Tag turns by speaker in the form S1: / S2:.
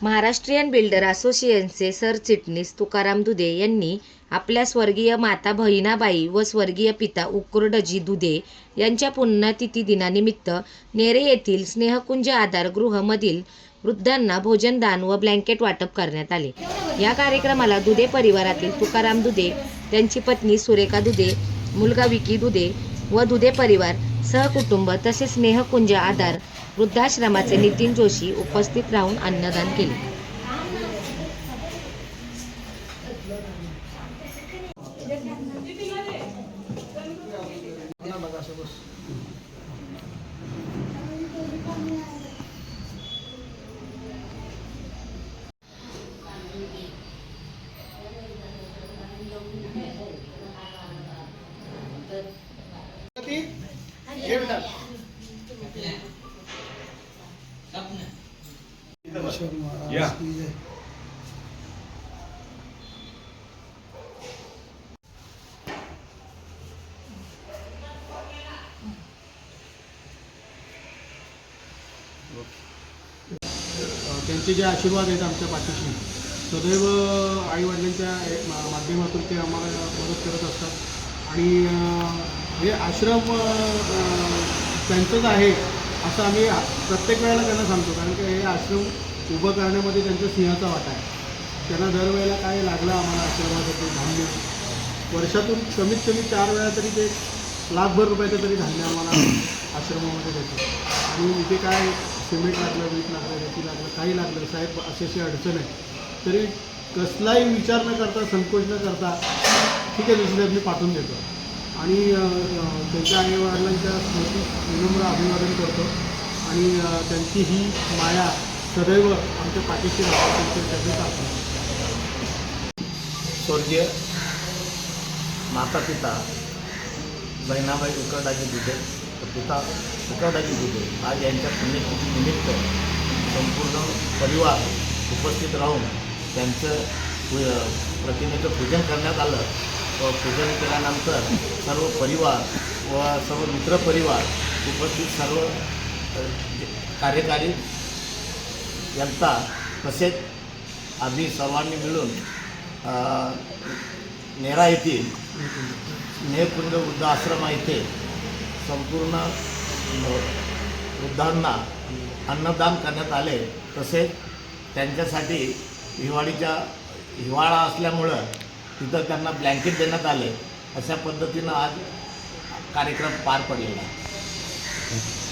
S1: Maharashtrian builder असोसिएशनचे सरचिटणीस तुकाराम दुधे यांनी आपल्या स्वर्गीय माता बहिणाबाई व स्वर्गीय पिता उकुरडजी दुधे यांच्या पुण्यतिथी दिनानिमित्त नेरे येथील स्नेहकुंज आधार गृहमधील वृद्धांना भोजनदान व ब्लँकेट वाटप करण्यात आले. या कार्यक्रमाला दुधे परिवारातील तुकाराम दुधे त्यांची पत्नी सुरेखा दुधे मुलगा विकी दुधे व दुधे परिवार सहकुटुंब तसेच स्नेहकुंज आधार वृद्धाश्रमाचे नितीन जोशी उपस्थित राहून अन्नदान केले
S2: या
S3: त्यांचे जे आशीर्वाद आहेत आमच्या पाठीशी सदैव आईवडिलांच्या माध्यमातून ते आम्हाला मदत करत असतात. आणि हे आश्रम त्यांचंच आहे असं आम्ही प्रत्येक वेळेला त्यांना सांगतो. कारण की हे आश्रम उभं करण्यामध्ये त्यांचा सिंहाचा वाटा आहे. त्यांना दरवेळेला काय लागलं आम्हाला आश्रमासाठी धान्य? वर्षातून कमीत कमी चार वेळा तरी ते लाखभर रुपयाचं तरी धान्य आम्हाला आश्रमामध्ये देतो आणि इथे काय सिमेंट लागलं वीट लागलं रेती लागलं काही लागलं. साहेब अशी अशी अडचण आहे. तरी कसलाही विचार न करता संकोच न करता ठीक आहे दुसऱ्या मी पाठवून देतो. आणि त्यांच्या आईवडिलांच्या स्मृती विनम्र अभिवादन करतो. आणि त्यांची ही माया सदैव आमच्या पाठीशी राहतो
S4: स्वर्गीय माता पिता बहिणाबाई उकरडाजी दुधे पिता उकरडाजी दुधे आज यांच्या पुण्यतिथी निमित्त संपूर्ण परिवार उपस्थित राहून त्यांचं प्रतिमेचं पूजन करण्यात आलं. व पूजन केल्यानंतर सर्व परिवार व सर्व मित्रपरिवार उपस्थित सर्व कार्यकारी जनता तसेच आम्ही सर्वांनी मिळून नेरा येथील नेहकुंड वृद्ध आश्रमा येथे संपूर्ण वृद्धांना अन्नदान करण्यात आले. तसेच त्यांच्यासाठी हिवाळीच्या हिवाळा असल्यामुळं तिथं त्यांना ब्लँकेट देण्यात आले अशा पद्धतीनं आज कार्यक्रम पार पडलेला आहे.